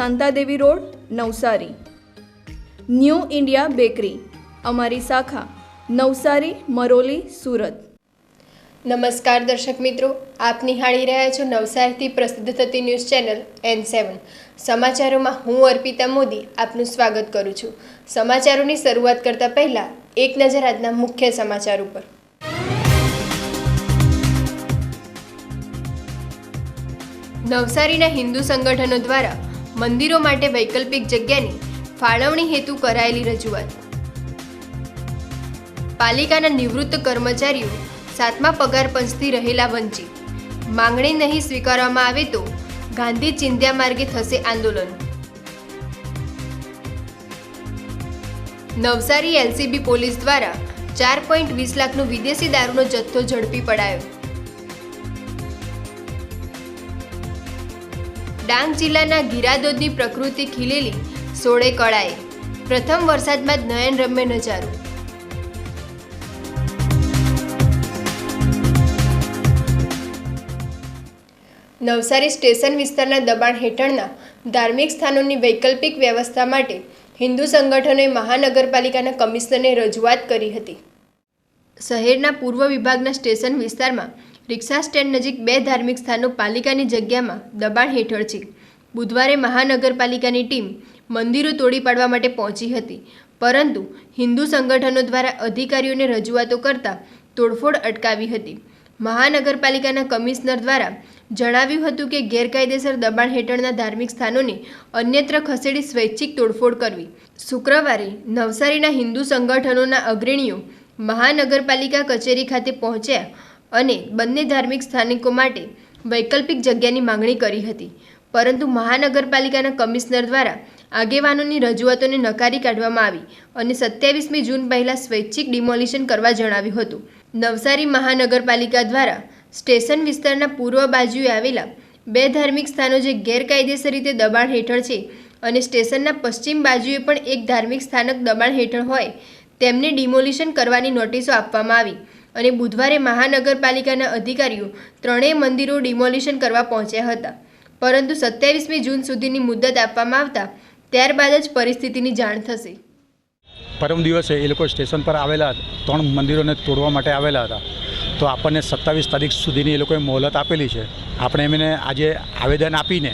Shantadevi road, Navsari. New India bakery, અમારી શાખા, નવસારી, મરોલી, સુરત. નમસ્કાર દર્શક મિત્રો, આપ નિહાળી રહ્યા છો નવસારીથી પ્રસિદ્ધ થતી ન્યૂઝ ચેનલ એન સેવન સમાચારોમાં હું અર્પિતા મોદી આપનું સ્વાગત કરું છું. સમાચારોની શરૂઆત કરતા પહેલા એક નજર આજના મુખ્ય સમાચાર ઉપર. નવસારીના હિન્દુ સંગઠનો દ્વારા મંદિરો માટે વૈકલ્પિક જગ્યાની ફાળવણી હેતુ કરાયેલી રજૂઆત. પાલિકાના નિવૃત્ત કર્મચારીઓ સાતમા પગાર પંચથી રહેલા વંચિત. માંગણી નહીં સ્વીકારવામાં આવે તો ગાંધી ચિંધ્યા માર્ગે થશે આંદોલન. નવસારી એલસીબી પોલીસ દ્વારા ચાર પોઈન્ટ વીસ લાખનો વિદેશી દારૂનો જથ્થો ઝડપી પડાયો. ડાંગ જિલ્લાના ગીરાદોદની પ્રકૃતિ ખીલેલી સોળે કળાએ. પ્રથમ વરસાદમાં જ નયન રમ્ય નજારો. નવસારી સ્ટેશન વિસ્તારના દબાણ હેઠળના ધાર્મિક સ્થાનોની વૈકલ્પિક વ્યવસ્થા માટે હિન્દુ સંગઠનોએ મહાનગરપાલિકાના કમિશનરને રજૂઆત કરી હતી. શહેરના પૂર્વ વિભાગના સ્ટેશન વિસ્તારમાં રિક્ષા સ્ટેન્ડ નજીક બે ધાર્મિક સ્થાનો પાલિકાની જગ્યામાં દબાણ હેઠળ છે. બુધવારે મહાનગરપાલિકાની ટીમ મંદિરો તોડી પાડવા માટે પહોંચી હતી. પરંતુ હિન્દુ સંગઠનો દ્વારા અધિકારીઓને રજૂઆતો કરતા તોડફોડ અટકાવી હતી. મહાનગરપાલિકાના કમિશનર દ્વારા જણાવ્યું હતું કે ગેરકાયદેસર દબાણ હેઠળના ધાર્મિક સ્થાનોને અન્યત્ર ખસેડી સ્વૈચ્છિક તોડફોડ કરવી. શુક્રવારે નવસારીના હિન્દુ સંગઠનોના અગ્રણીઓ મહાનગરપાલિકા કચેરી ખાતે પહોંચ્યા અને બંને ધાર્મિક સ્થાનિકો માટે વૈકલ્પિક જગ્યાની માંગણી કરી હતી. પરંતુ મહાનગરપાલિકાના કમિશનર દ્વારા આગેવાનોની રજૂઆતોને નકારી કાઢવામાં આવી અને સત્યાવીસમી જૂન પહેલાં સ્વૈચ્છિક ડિમોલિશન કરવા જણાવ્યું હતું. નવસારી મહાનગરપાલિકા દ્વારા સ્ટેશન વિસ્તારના પૂર્વ બાજુએ આવેલા બે ધાર્મિક સ્થાનો જે ગેરકાયદેસર રીતે દબાણ હેઠળ છે અને સ્ટેશનના પશ્ચિમ બાજુએ પણ એક ધાર્મિક સ્થાનક દબાણ હેઠળ હોય, તેમને ડિમોલિશન કરવાની નોટિસો આપવામાં આવી. અને બુધવારે મહાનગરપાલિકાના અધિકારીઓ ત્રણેય મંદિરો ડિમોલિશન કરવા પહોંચ્યા હતા. પરંતુ સત્યાવીસમી જૂન સુધીની મુદત આપવામાં આવતા ત્યારબાદ જ પરિસ્થિતિની જાણ થશે. પરમ દિવસે એ લોકો સ્ટેશન પર આવેલા ત્રણ મંદિરોને તોડવા માટે આવેલા હતા. તો આપણને સત્તાવીસ તારીખ સુધીની એ લોકોએ મોહલત આપેલી છે. આપણે એમને આજે આવેદન આપીને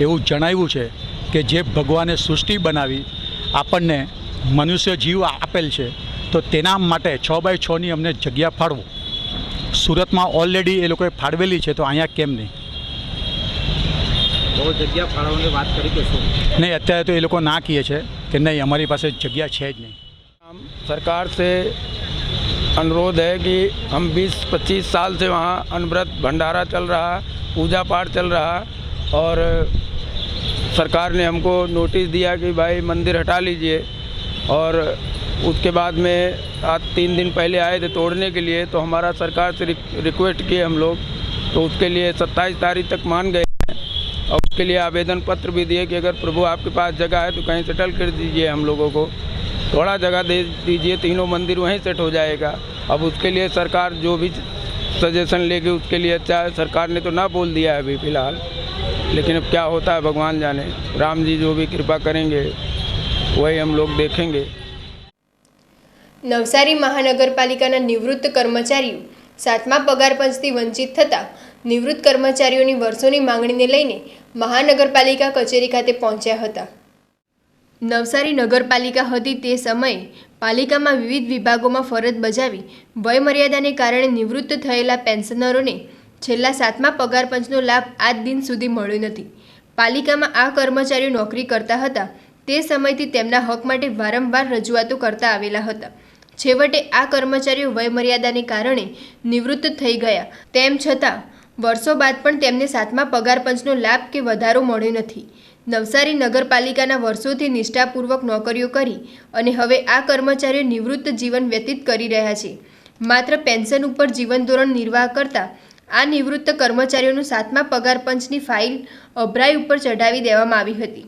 એવું જણાવ્યું છે કે જે ભગવાને સૃષ્ટિ બનાવી આપણને મનુષ્ય જીવ આપેલ છે તો તેના માટે છ બાય છની અમને જગ્યા ફાળવો સુરતમાં ઓલરેડી એ લોકોએ ફાળવેલી છે તો અહીંયા કેમ નહીં બહુ જગ્યા ફાળવવાની વાત કરી કે શું નહીં અત્યારે તો એ લોકો ના કહે છે કે નહીં અમારી પાસે જગ્યા છે જ નહીં हम सरकार से अनुरोध है कि हम 20-25 साल से वहाँ अनव्रत भंडारा चल रहा पूजा पाठ चल रहा और सरकार ने हमको नोटिस दिया कि भाई मंदिर हटा लीजिए और उसके बाद में आज तीन दिन पहले आए थे तोड़ने के लिए तो हमारा सरकार से रिक्वेस्ट किए हम लोग तो उसके लिए सत्ताईस तारीख तक मान गए हैं। और उसके लिए आवेदन पत्र भी दिए कि अगर प्रभु आपके पास जगह है तो कहीं सेटल कर दीजिए हम लोगों को। थोड़ा जगह दे दीजिए, तीनों मंदिर वहीं सेट हो जाएगा। अब उसके लिए सरकार जो भी सजेशन लेगी उसके लिए अच्छा है, सरकार ने तो ना बोल दिया है अभी फ़िलहाल। लेकिन अब क्या होता है, भगवान जाने। राम जी जो भी कृपा करेंगे, वही हम लोग देखेंगे। નવસારી મહાનગરપાલિકાના નિવૃત્ત કર્મચારીઓ સાતમા પગાર પંચથી વંચિત થતા નિવૃત્ત કર્મચારીઓની વર્ષોની માંગણીને લઈને મહાનગરપાલિકા કચેરી ખાતે પહોંચ્યા હતા. નવસારી નગરપાલિકા હતી તે સમયે પાલિકામાં વિવિધ વિભાગોમાં ફરજ બજાવી વયમર્યાદાને કારણે નિવૃત્ત થયેલા પેન્શનરોને છેલ્લા સાતમા પગાર પંચનો લાભ આજ દિન સુધી મળ્યો નથી. પાલિકામાં આ કર્મચારીઓ નોકરી કરતા હતા. તે સમયથી તેમના હક માટે વારંવાર રજૂઆતો કરતા આવેલા હતા. છેવટે આ કર્મચારીઓ વયમર્યાદાને કારણે નિવૃત્ત થઈ ગયા. તેમ છતાં, વર્ષો બાદ પણ તેમને સાતમા પગાર પંચનો લાભ કે વધારો મળ્યો નથી. નવસારી નગરપાલિકાના વર્ષોથી નિષ્ઠાપૂર્વક નોકરીઓ કરી અને હવે આ કર્મચારીઓ નિવૃત્ત જીવન વ્યતીત કરી રહ્યા છે. માત્ર પેન્શન ઉપર જીવન ધોરણ નિર્વાહ કરતા, આ નિવૃત્ત કર્મચારીઓનું સાતમા પગાર પંચની ફાઇલ અભરાઈ ઉપર ચઢાવી દેવામાં આવી હતી.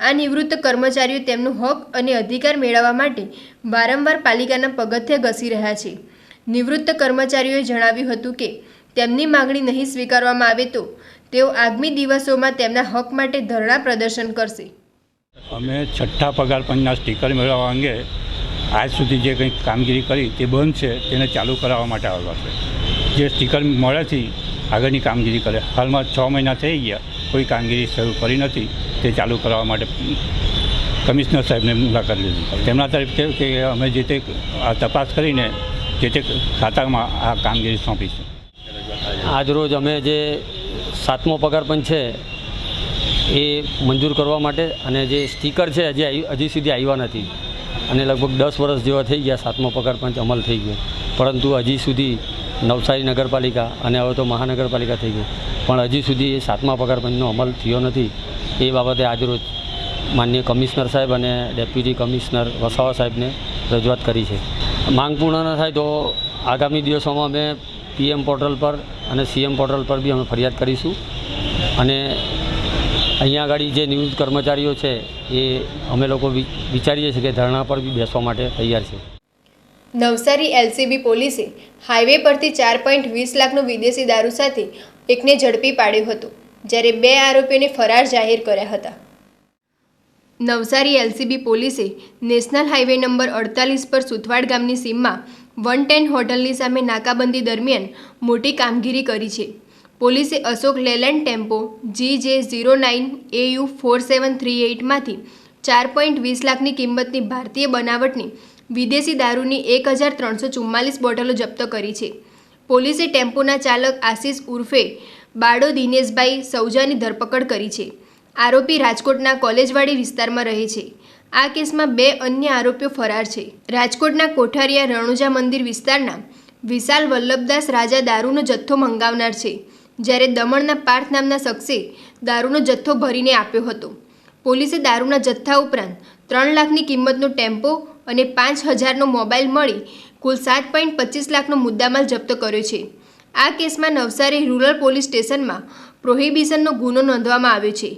આ નિવૃત્ત કર્મચારીઓ તેમનો હક અને અધિકાર મેળવવા માટે વારંવાર પાલિકાના પગથિયા ઘસી રહ્યા છે. નિવૃત્ત કર્મચારીઓએ જણાવ્યું હતું કે, તેમની માગણી નહીં સ્વીકારવામાં આવે તો તેઓ આગામી દિવસોમાં તેમના હક માટે ધરણા પ્રદર્શન કરશે. અમે છઠ્ઠા પગાર સ્ટીકર મેળવવા અંગે આજ સુધી જે કંઈક કામગીરી કરી તે બંધ છે, તેને ચાલુ કરાવવા માટે આવેલા છે. જે સ્ટીકર મળેથી આગળની કામગીરી કરે. હાલમાં છ મહિના થઈ ગયા. કોઈ કામગીરી શરૂ કરી નથી, તે ચાલુ કરવા માટે કમિશનર સાહેબને મુલાકાત લીધી. તેમના તરફ કે અમે જે તે આ તપાસ કરીને જે તે ખાતામાં આ કામગીરી સોંપીશું આજરોજ અમે જે સાતમો પગાર પણ છે, એ મંજૂર કરવા માટે અને જે સ્ટીકર છે, હજી હજી સુધી આવ્યા નથી. અને લગભગ દસ વર્ષ જેવા થઈ ગયા સાતમો પગાર પંચ અમલ થઈ ગયો. પરંતુ હજી સુધી નવસારી નગરપાલિકા અને હવે તો મહાનગરપાલિકા થઈ ગઈ. પણ હજી સુધી એ સાતમા પગારપંચનો અમલ થયો નથી. એ બાબતે આજરોજ માનનીય કમિશનર સાહેબ અને ડેપ્યુટી કમિશનર વસાવા સાહેબને રજૂઆત કરી છે. માંગ પૂર્ણ ન થાય તો આગામી દિવસોમાં અમે પીએમ પોર્ટલ પર અને સીએમ પોર્ટલ પર બી અમે ફરિયાદ કરીશું. અને અહીંયા આગળ જે નિવૃત્ત કર્મચારીઓ છે એ અમે લોકો વિચારીએ છીએ કે ધરણા પર બી બેસવા માટે તૈયાર છે. નવસારી એલસીબી પોલીસે હાઈવે પરથી ચાર પોઈન્ટ વીસ લાખનો વિદેશી દારૂ સાથે એકને ઝડપી પાડ્યો હતો, જ્યારે બે આરોપીઓને ફરાર જાહેર કર્યા હતા. નવસારી એલસીબી પોલીસે નેશનલ હાઈવે નંબર અડતાલીસ પર સુથવાડ ગામની સીમમાં વન ટેન હોટલની સામે નાકાબંધી દરમિયાન મોટી કામગીરી કરી છે. પોલીસે Ashok Leyland tempo G J zero nine AU four seven three એઇટમાંથી ચાર પોઈન્ટ વીસ લાખની કિંમતની ભારતીય બનાવટની વિદેશી દારૂની એક હજાર ત્રણસો ચુમ્માલીસ બોટલો જપ્ત કરી છે. પોલીસે ટેમ્પોના ચાલક આશિષ ઉર્ફે બાળો દિનેશભાઈ સૌજાની ધરપકડ કરી છે. આરોપી રાજકોટના કોલેજવાડી વિસ્તારમાં રહે છે. આ કેસમાં બે અન્ય આરોપીઓ ફરાર છે. રાજકોટના કોઠારિયા રણુજા મંદિર વિસ્તારના વિશાલ વલ્લભદાસ રાજા દારૂનો જથ્થો મંગાવનાર છે, જ્યારે દમણના પાર્થ નામના શખ્સે દારૂનો જથ્થો ભરીને આપ્યો હતો. પોલીસે દારૂના જથ્થા ઉપરાંત ત્રણ લાખની કિંમતનો ટેમ્પો અને પાંચ હજારનો મોબાઈલ મળી કુલ સાત પોઈન્ટ પચીસ લાખનો મુદ્દામાલ જપ્ત કર્યો છે. આ કેસમાં નવસારી રૂરલ પોલીસ સ્ટેશનમાં પ્રોહિબિશનનો ગુનો નોંધવામાં આવ્યો છે.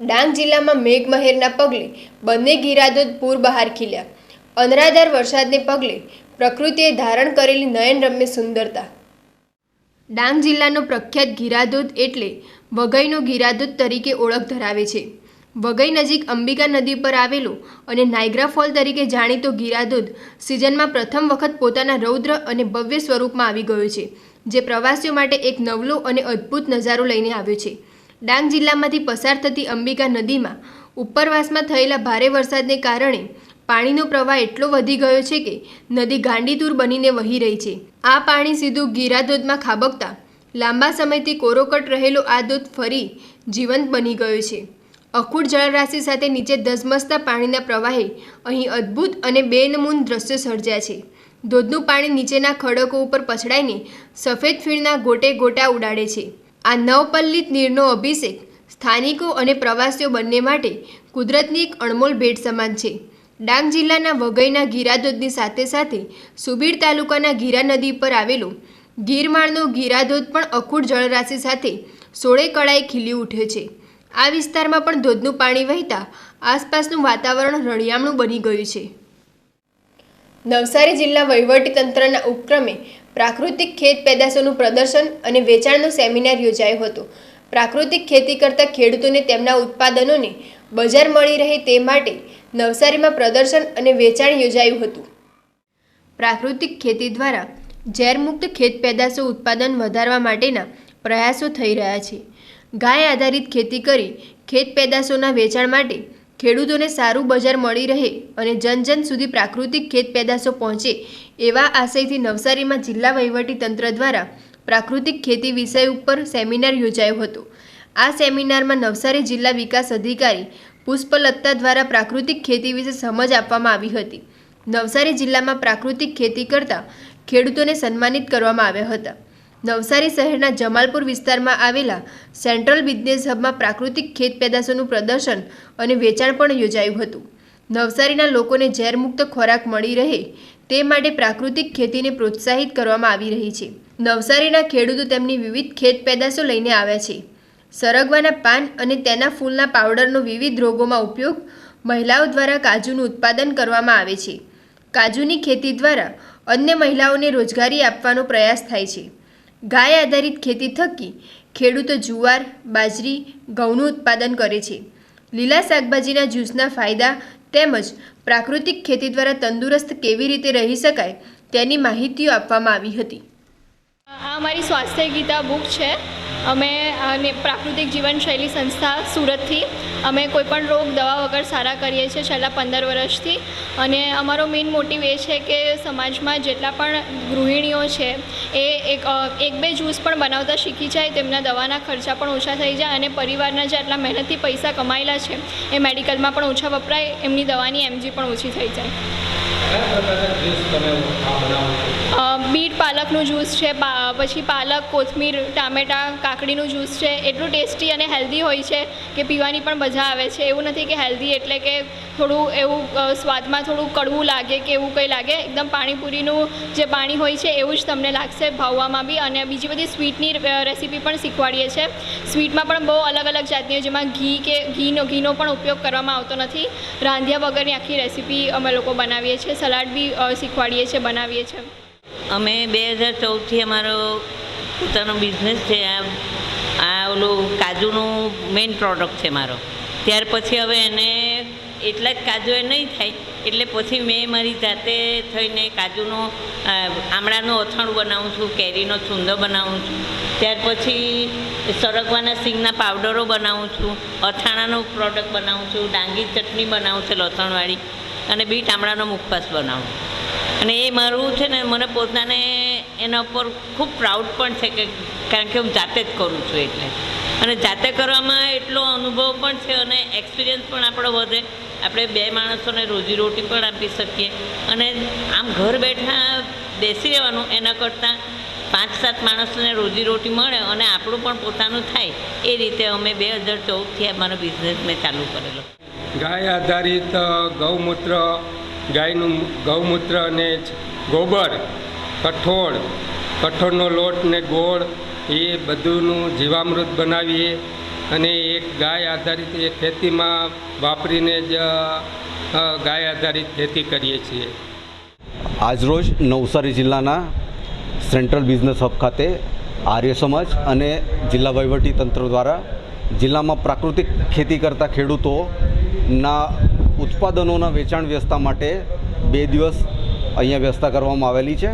ડાંગ જિલ્લામાં મેઘમહેરના પગલે બંને ગીરાદોદ પૂર બહાર ખીલ્યા. અનરાધાર વરસાદને પગલે પ્રકૃતિએ ધારણ કરેલી નયનરમ્ય સુંદરતા. ડાંગ જિલ્લાનો પ્રખ્યાત ગીરાધોધ એટલે વઘઈનો ગીરાધોધ તરીકે ઓળખ ધરાવે છે. વઘઈ નજીક અંબિકા નદી પર આવેલો અને નાયગ્રા ફોલ તરીકે જાણીતો ગીરાધોધ સિઝનમાં પ્રથમ વખત પોતાના રૌદ્ર અને ભવ્ય સ્વરૂપમાં આવી ગયો છે, જે પ્રવાસીઓ માટે એક નવલો અને અદ્ભુત નજારો લઈને આવ્યો છે. ડાંગ જિલ્લામાંથી પસાર થતી અંબિકા નદીમાં ઉપરવાસમાં થયેલા ભારે વરસાદને કારણે પાણીનો પ્રવાહ એટલો વધી ગયો છે કે નદી ગાંડીતુર બનીને વહી રહી છે. આ પાણી સીધું ગીરાધોધમાં ખાબકતા લાંબા સમયથી કોરોકટ રહેલો આ ધોધ ફરી જીવંત બની ગયો છે. અખૂટ જળરાશિ સાથે નીચે ધસમસતા પાણીના પ્રવાહે અહીં અદ્ભુત અને બેનમૂન દ્રશ્યો સર્જ્યા છે. ધોધનું પાણી નીચેના ખડકો ઉપર પછડાઈને સફેદ ફીણના ગોટે ગોટા ઉડાડે છે. આ નવપલ્લિત નીરનો અભિષેક સ્થાનિકો અને પ્રવાસીઓ બંને માટે કુદરતની એક અણમોલ ભેટ સમાન છે. ડાંગ જિલ્લાના વઘઈના ગીરાધોધની સાથે સાથે સુબીર તાલુકાના ગીરા નદી પર આવેલો ગીરમાળનો ગીરાધોધ પણ અખૂટ જળરાશિ સાથે સોળે કળાએ ખીલી ઉઠ્યો છે. આ વિસ્તારમાં પણ ધોધનું પાણી વહેતા આસપાસનું વાતાવરણ રળિયામણું બની ગયું છે. નવસારી જિલ્લા વહીવટીતંત્રના ઉપક્રમે પ્રાકૃતિક ખેત પેદાશોનું પ્રદર્શન અને વેચાણનો સેમિનાર યોજાયો હતો. પ્રાકૃતિક ખેતી કરતા ખેડૂતોને તેમના ઉત્પાદનોને બજાર મળી રહે તે માટે નવસારીમાં પ્રદર્શન અને વેચાણ યોજાયું હતું. પ્રાકૃતિક ખેતી દ્વારા ઝેરમુક્ત ખેત પેદાશો ઉત્પાદન વધારવા માટેના પ્રયાસો થઈ રહ્યા છે. ગાય આધારિત ખેતી કરી, ખેત પેદાશોના વેચાણ માટે ખેડૂતોને સારું બજાર મળી રહે અને જન જન સુધી પ્રાકૃતિક ખેત પેદાશો પહોંચે એવા આશયથી નવસારીમાં જિલ્લા વહીવટી તંત્ર દ્વારા પ્રાકૃતિક ખેતી વિષય ઉપર સેમિનાર યોજાયો હતો. આ સેમિનારમાં નવસારી જિલ્લા વિકાસ અધિકારી પુષ્પલત્તા દ્વારા પ્રાકૃતિક ખેતી વિશે સમજ આપવામાં આવી હતી. નવસારી જિલ્લામાં પ્રાકૃતિક ખેતી કરતા ખેડૂતોને સન્માનિત કરવામાં આવ્યા હતા. નવસારી શહેરના જમાલપુર વિસ્તારમાં આવેલા સેન્ટ્રલ બિઝનેસ હબમાં પ્રાકૃતિક ખેત પેદાશોનું પ્રદર્શન અને વેચાણ પણ યોજાયું હતું. નવસારીના લોકોને ઝેરમુક્ત ખોરાક મળી રહે તે માટે પ્રાકૃતિક ખેતીને પ્રોત્સાહિત કરવામાં આવી રહી છે. નવસારીના ખેડૂતો તેમની વિવિધ ખેત પેદાશો લઈને આવ્યા છે. સરગવાના પાન અને તેના ફૂલના પાવડરનો વિવિધ રોગોમાં ઉપયોગ મહિલાઓ દ્વારા કાજુનું ઉત્પાદન કરવામાં આવે છે. કાજુની ખેતી દ્વારા અન્ય મહિલાઓને રોજગારી આપવાનો પ્રયાસ થાય છે. ગાય આધારિત ખેતી થકી ખેડૂતો જુવાર, બાજરી, ઘઉંનું ઉત્પાદન કરે છે. લીલા શાકભાજીના જ્યુસના ફાયદા તેમજ પ્રાકૃતિક ખેતી દ્વારા તંદુરસ્ત કેવી રીતે રહી શકાય તેની માહિતીઓ આપવામાં આવી હતી. આ મારી સ્વાસ્થ્ય ગીતા બુક છે. અમે, અને પ્રાકૃતિક જીવનશૈલી સંસ્થા સુરતથી અમે કોઈપણ રોગ, દવા વગર સારા કરીએ છીએ છેલ્લા પંદર વર્ષથી. અને અમારો મેઇન મોટિવ એ છે કે સમાજમાં જેટલા પણ ગૃહિણીઓ છે, એ એક એક બે જ્યુસ પણ બનાવતા શીખી જાય, તેમના દવાના ખર્ચા પણ ઓછા થઈ જાય, અને પરિવારના જે આટલા મહેનતથી પૈસા કમાયેલા છે, એ મેડિકલમાં પણ ઓછા વપરાય, એમની દવાની એમજી પણ ઓછી થઈ જાય. બીટ પાલકનું જ્યુસ છે પછી પાલક, કોથમીર, ટામેટાં, કાકડીનું જ્યુસ છે, એટલું ટેસ્ટી અને હેલ્ધી હોય છે કે પીવાની પણ મજા આવે છે. એવું નથી કે હેલ્ધી એટલે કે થોડું એવું સ્વાદમાં થોડું કડવું લાગે કે એવું કંઈ લાગે. એકદમ પાણીપુરીનું જે પાણી હોય છે એવું જ તમને લાગશે ભાવવામાં બી. અને બીજી બધી સ્વીટની રેસીપી પણ શીખવાડીએ છીએ. સ્વીટમાં પણ બહુ અલગ અલગ જાતની જેમાં ઘી કે ઘીનો ઘીનો પણ ઉપયોગ કરવામાં આવતો નથી. રાંધ્યા વગરની આખી રેસીપી અમે લોકો બનાવીએ છીએ. સલાડ બી શીખવાડીએ છીએ, બનાવીએ છીએ. અમે બે હજાર ચૌદથી અમારો પોતાનો બિઝનેસ છે. આ આ ઓલું કાજુનું મેઇન પ્રોડક્ટ છે મારો. ત્યાર પછી હવે એને એટલા જ કાજુ એ નહીં થાય, એટલે પછી મેં મારી જાતે થઈને કાજુનો આમળાનું અથાણું બનાવું છું, કેરીનો છુંદો બનાવું છું. ત્યાર પછી સરગવાના સિંગના પાવડરો બનાવું છું. અથાણાનો પ્રોડક્ટ બનાવું છું. ડાંગી ચટણી બનાવું છું, લસણવાળી. અને બીટ આમળાનો મુખવાસ બનાવું. અને એ મારું છે ને, મને પોતાને એના ઉપર ખૂબ પ્રાઉડ પણ છે કે કારણ કે હું જાતે જ કરું છું એટલે. અને જાતે કરવામાં એટલો અનુભવ પણ છે અને એક્સપિરિયન્સ પણ આપણો વધે. આપણે બે માણસોને રોજીરોટી પણ આપી શકીએ. અને આમ ઘર બેઠા બેસી રહેવાનું, એના કરતાં પાંચ સાત માણસોને રોજીરોટી મળે અને આપણું પણ પોતાનું થાય. એ રીતે અમે બે હજાર ચૌદથી અમારો મારો બિઝનેસ મેં ચાલુ કરેલો. ગાય આધારિત ગૌમૂત્ર, ગાયનું ગૌમૂત્ર અને ગોબર, કઠોળ, કઠોળનો લોટ ને ગોળ, એ બધુંનું જીવામૃત બનાવીએ અને એક ગાય આધારિત એ ખેતીમાં વાપરીને જ ગાય આધારિત ખેતી કરીએ છીએ. આજરોજ નવસારી જિલ્લાના સેન્ટ્રલ બિઝનેસ હબ ખાતે આર્ય સમાજ અને જિલ્લા વહીવટી તંત્ર દ્વારા જિલ્લામાં પ્રાકૃતિક ખેતી કરતા ખેડૂતોના ઉત્પાદનોના વેચાણ વ્યવસ્થા માટે બે દિવસ અહીંયા વ્યવસ્થા કરવામાં આવેલી છે.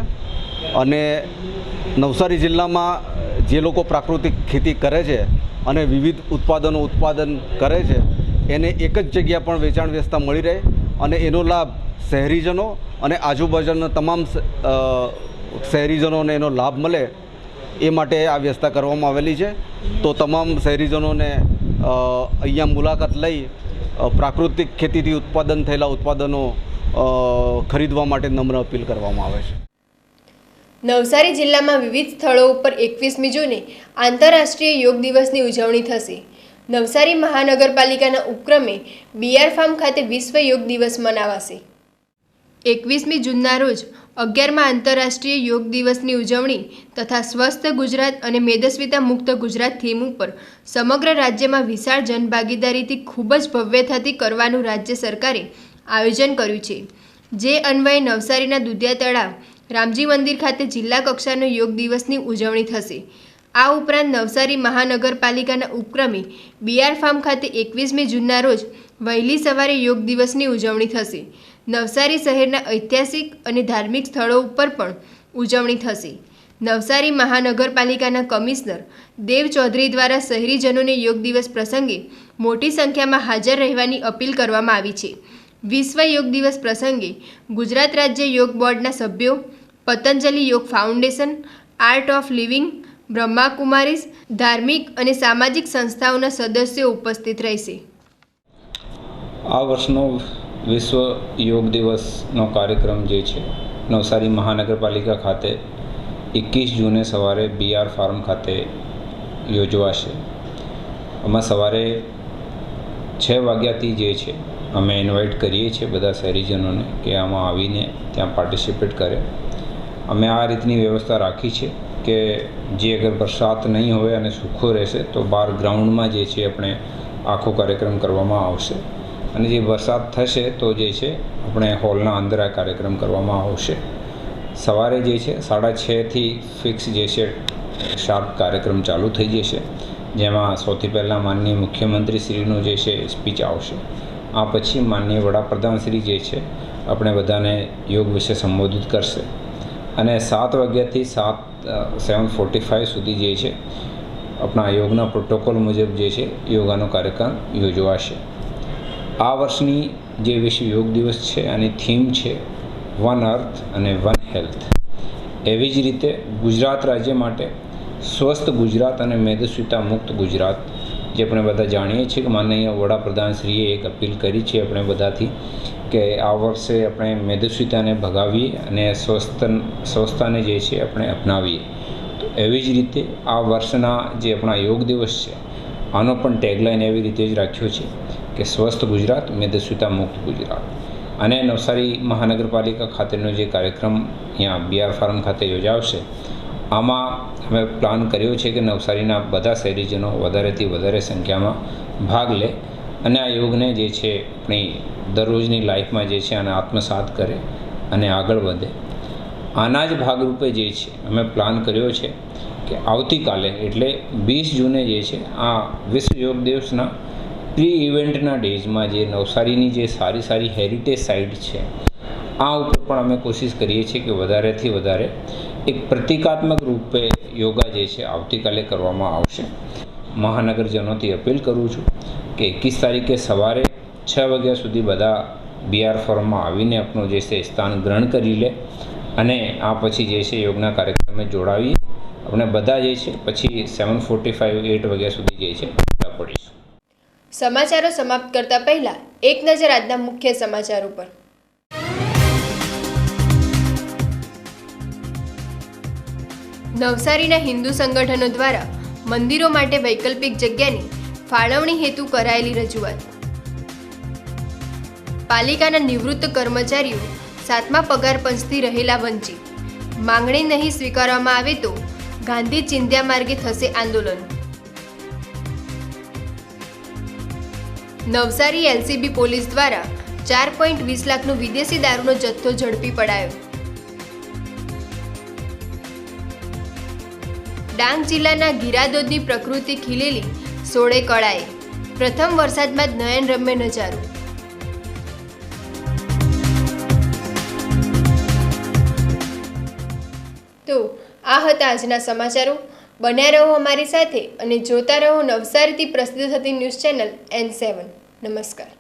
અને નવસારી જિલ્લામાં જે લોકો પ્રાકૃતિક ખેતી કરે છે અને વિવિધ ઉત્પાદનો ઉત્પાદન કરે છે, એને એક જ જગ્યા પણ વેચાણ વ્યવસ્થા મળી રહે અને એનો લાભ શહેરીજનો અને આજુબાજુના તમામ શહેરીજનોને એનો લાભ મળે એ માટે આ વ્યવસ્થા કરવામાં આવેલી છે. તો તમામ શહેરીજનોને અહીંયા મુલાકાત લઈ પ્રાકૃતિક ખેતીથી ઉત્પાદન થયેલા ઉત્પાદનો ખરીદવા માટે નમ્ર અપીલ કરવામાં આવે છે. નવસારી જિલ્લામાં વિવિધ સ્થળો ઉપર એકવીસમી જૂને આંતરરાષ્ટ્રીય યોગ દિવસની ઉજવણી થશે. નવસારી મહાનગરપાલિકાના ઉપક્રમે બીઆર ફાર્મ ખાતે વિશ્વ યોગ દિવસ મનાવાશે. એકવીસમી જૂનના રોજ અગિયારમાં આંતરરાષ્ટ્રીય યોગ દિવસની ઉજવણી તથા સ્વસ્થ ગુજરાત અને મેદસ્વીતા મુક્ત ગુજરાત થીમ ઉપર. સમગ્ર રાજ્યમાં વિશાળ જનભાગીદારીથી ખૂબ જ ભવ્યતાથી કરવાનું રાજ્ય સરકારે આયોજન કર્યું છે. જે અન્વયે નવસારીના દુધિયા તળાવ, રામજી મંદિર ખાતે જિલ્લા કક્ષાનો યોગ દિવસની ઉજવણી થશે. આ ઉપરાંત નવસારી મહાનગરપાલિકાના ઉપક્રમે બીઆર ફાર્મ ખાતે એકવીસમી જૂનના રોજ વહેલી સવારે યોગ દિવસની ઉજવણી થશે. નવસારી શહેરના ઐતિહાસિક અને ધાર્મિક સ્થળો ઉપર પણ ઉજવણી થશે. નવસારી મહાનગરપાલિકાના કમિશનર દેવ ચૌધરી દ્વારા શહેરીજનોને યોગ દિવસ પ્રસંગે મોટી સંખ્યામાં હાજર રહેવાની અપીલ કરવામાં આવી છે. વિશ્વ યોગ દિવસ પ્રસંગે ગુજરાત રાજ્ય યોગ બોર્ડના સભ્યો Patanjali Yog foundation, art of living Brahmakumaris ધાર્મિક અને સામાજિક સંસ્થાઓના સદસ્યો ઉપસ્થિત રહેશે. આ વર્ષનો વિશ્વ યોગ દિવસનો કાર્યક્રમ જે છે, નવસારી મહાનગરપાલિકા ખાતે એકવીસ જૂને સવારે બીઆર ફાર્મ ખાતે યોજવાશે. આમાં સવારે છ વાગ્યાથી જે છે, અમે ઇન્વાઇટ કરીએ છીએ બધા શહેરીજનોને કે આમાં આવીને ત્યાં પાર્ટિસિપેટ કરે. અમે આ રીતની વ્યવસ્થા રાખી છે કે જે અગર વરસાદ નહીં હોય અને સૂખો રહેશે, તો બહાર ગ્રાઉન્ડમાં જે છે, આપણે આખો કાર્યક્રમ કરવામાં આવશે. અને જે વરસાદ થશે તો જે છે આપણે હોલના અંદર આ કાર્યક્રમ કરવામાં આવશે. સવારે જે છે સાડા છથી ફિક્સ જે છે શાર્પ કાર્યક્રમ ચાલુ થઈ જશે. જેમાં સૌથી પહેલાં માનનીય મુખ્યમંત્રીશ્રીનું જે છે સ્પીચ આવશે. આ પછી માનનીય વડાપ્રધાનશ્રી જે છે આપણે બધાને યોગ વિશે સંબોધિત કરશે. અને સાત વાગ્યાથી સાત સેવન ફોર્ટી ફાઇવ સુધી જે છે, આપણા યોગના પ્રોટોકોલ મુજબ જે છે યોગાનો કાર્યક્રમ યોજવાશે. આ વર્ષની જે વિશ્વ યોગ દિવસ છે આની થીમ છે વન અર્થ અને વન હેલ્થ. એવી જ રીતે ગુજરાત રાજ્ય માટે સ્વસ્થ ગુજરાત અને મેદસ્વીતા મુક્ત ગુજરાત, જે આપણે બધા જાણીએ છીએ કે માનનીય વડાપ્રધાનશ્રીએ એક અપીલ કરી છે આપણે બધાથી કે આ વર્ષે આપણે મેદસ્વીતાને ભગાવીએ અને સ્વસ્થ સ્વસ્થતાને જે છે આપણે અપનાવીએ. તો એવી જ રીતે આ વર્ષના જે આપણા યોગ દિવસ છે, આનો પણ ટેગલાઇન એવી રીતે જ રાખ્યો છે કે સ્વસ્થ ગુજરાત, મેદસ્વીતા મુક્ત ગુજરાત. અને નવસારી મહાનગરપાલિકા ખાતેનો જે કાર્યક્રમ અહીંયા બીઆર ફાર્મ ખાતે યોજાવશે, આમાં અમે પ્લાન કર્યો છે કે નવસારીના બધા શહેરીજનો વધારેથી વધારે સંખ્યામાં ભાગ લે અને આ યોગને જે છે આપણી દરરોજની લાઈફમાં જે છે આને આત્મસાત કરે અને આગળ વધે. આના જ ભાગરૂપે જે છે અમે પ્લાન કર્યો છે કે આવતીકાલે એટલે વીસ જૂને જે છે આ વિશ્વ યોગ દિવસના પ્રી ઇવેન્ટના ડેઝમાં જે નવસારીની જે સારી સારી હેરિટેજ સાઇટ છે, આ ઉપર પણ અમે કોશિશ કરીએ છીએ કે વધારેથી વધારે એક પ્રતિકાત્મક રૂપે યોગા જે છે આવતીકાલે કરવામાં આવશે. મહાનગરજનોથી અપીલ કરું છું કે એકવીસ તારીખે સવારે છ વાગ્યા સુધી બધા બીઆર ફોરમમાં આવીને આપણું જે છે સ્થાન ગ્રહણ કરી લે અને આ પછી જે છે યોગના કાર્યક્રમે જોડાવીએ. આપણે બધા જે છે, પછી સેવન ફોર્ટી ફાઇવ એટ વાગ્યા સુધી જે છે પડીશું સમાચારો સમાપ્ત કરતા પહેલા એક નજર આજના મુખ્ય સમાચાર ઉપર. નવસારીના હિન્દુ સંગઠનો દ્વારા મંદિરો માટે વૈકલ્પિક જગ્યાની ફાળવણી હેતુ કરાયેલી રજૂઆત. પાલિકાના નિવૃત્ત કર્મચારીઓ સાતમા પગાર પંચથી રહેલા વંચિત. માંગણી નહીં સ્વીકારવામાં આવે તો ગાંધી ચિંધ્યા માર્ગે થશે આંદોલન. નવસારી એલસીબી પોલીસ દ્વારા ચાર પોઈન્ટ વીસ લાખનો વિદેશી દારૂનો જથ્થો ઝડપી પડાયો. ડાંગ જિલ્લાના ગીરાદોદની પ્રકૃતિ ખીલેલી સોળે કળાએ. પ્રથમ વરસાદમાં જ નયન રમ્ય નજારો. તો આ હતા આજના સમાચારો. બન્યા રહો અમારી સાથે અને જોતા રહો નવસારીથી પ્રસિદ્ધ થતી ન્યૂઝ ચેનલ એન સેવન. નમસ્કાર.